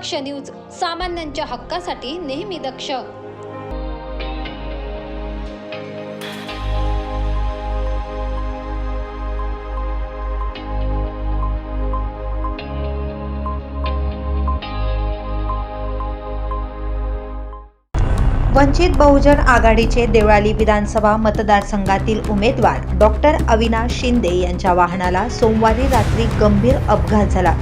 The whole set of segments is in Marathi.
दक्ष न्यूज सामान्यांच्या हक्कासाठी नेहमी दक्ष. वंचित बहुजन आघाडीचे देवळाली विधानसभा मतदारसंघातील उमेदवार डॉक्टर अविनाश शिंदे यांच्या वाहनाला सोमवारी रात्री गंभीर अपघात झाला.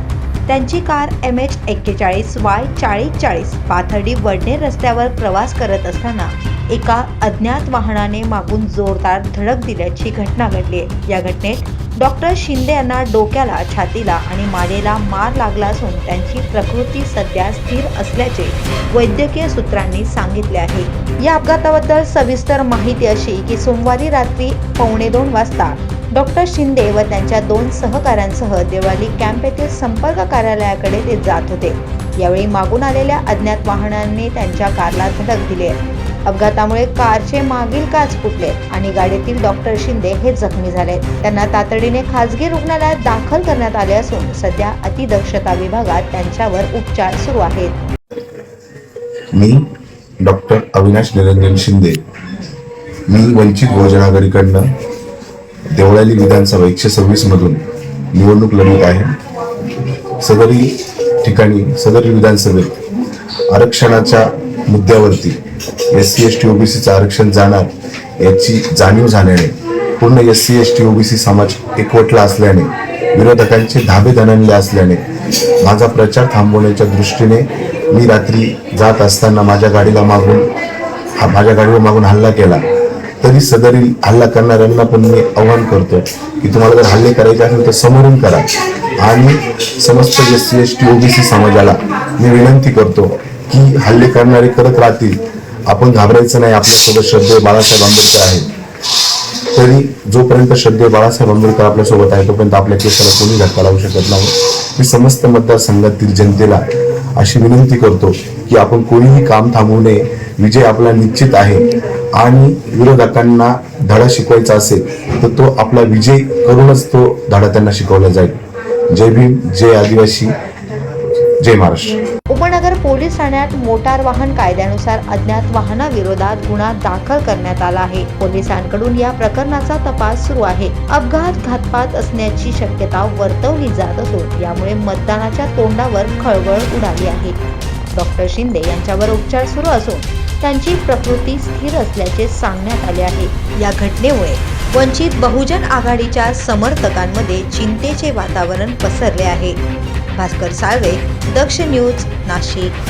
त्यांची कार एम एच एक्केचाळीस वाय चाळीस चाळीस पाथर्डी वडनेर रस्त्यावर प्रवास करत असताना एका अज्ञात वाहनाने मागून जोरदार धडक दिल्याची घटना घडली. आहे या घटनेत डॉक्टर शिंदे यांना डोक्याला छातीला आणि मानेला मार लागला असून त्यांची प्रकृती सध्या स्थिर असल्याचे वैद्यकीय सूत्रांनी सांगितले आहे. या अपघाताबद्दल सविस्तर माहिती अशी की सोमवारी रात्री पावणे दोन वाजता डॉक्टर शिंदे व त्यांच्या दोन सहकाऱ्यांसह देवाली कॅम्प येथील संपर्क कार्यालयाकडे ते जात होते. यावेळी मागून आलेल्या अज्ञात वाहनांनी त्यांच्या कारला धडक दिली. अपघातामुळे कारचे मागील काच फुटले आणि गाडीतील डॉक्टर शिंदे हे जखमी झाले. त्यांना तातडीने खासगी रुग्णालयात दाखल करण्यात आले असून सध्या अतिदक्षता विभागात त्यांच्यावर उपचार सुरू आहेत. मी डॉक्टर अविनाश निरंजन शिंदे. मी वंचित भोजनागरीकडनं देवळाली विधानसभा एकशे सव्वीस मधून निवडणूक लढवत आहे. सदरी ठिकाणी सदरी विधानसभेत आरक्षणाच्या मुद्द्यावरती एस सी एस टी ओबीसीचं आरक्षण जाणार याची जाणीव झाल्याने पूर्ण S C S T OBC समाज एकवटला असल्याने विरोधकांचे धाबे दणनले असल्याने माझा प्रचार थांबवण्याच्या दृष्टीने मी रात्री जात असताना माझ्या गाडीला मागून हा माझ्या गाडीवर मागून हल्ला केला. तरी सदरील हल्ला करणाऱ्यांना पण मी आव्हान करतो की तुम्हाला जर हल्ले करायचे असेल तर समोरून करा. आणि समस्त S C S T OBC समाजाला मी विनंती करतो की हल्ले करणारे करत राहतील. आपण घाबरायचं नाही आपल्यासोबत श्रद्धेय बाळासाहेब आंबेडकर आहेत. तरी जोपर्यंत श्रद्धेय बाळासाहेब आंबेडकर आपल्यासोबत आहे तोपर्यंत आपल्या केसाला कोणी धक्का लावू शकत नाही. मी समस्त मतदारसंघातील जनतेला अशी विनंती करतो की आपण कोणीही काम थांबवू नये विजय आपला निश्चित आहे आणि विरोधकांना धडा शिकवायचा असेल तर तो आपला विजय करूनच तो धडा त्यांना शिकवला जाईल. जय भीम जय आदिवासी जय महाराष्ट्र. उपनगर पोलीस ठाण्यात मोटार वाहन कायद्यानुसार अज्ञात वाहनाविरोधात गुन्हा दाखल करण्यात आला आहे. पोलिसांकडून या प्रकरणाचा तपास सुरू आहे. अपघात घातपात असण्याची शक्यता वर्तवली जात असून यामुळे मतदानाच्या तोंडावर खळबळ उडाली आहे. डॉक्टर शिंदे यांच्यावर उपचार सुरू असून त्यांची प्रकृती स्थिर असल्याचे सांगण्यात आले आहे. या घटनेमुळे वंचित बहुजन आघाडीच्या समर्थकांमध्ये चिंतेचे वातावरण पसरले आहे. भास्कर साळवे दक्ष न्यूज नाशिक.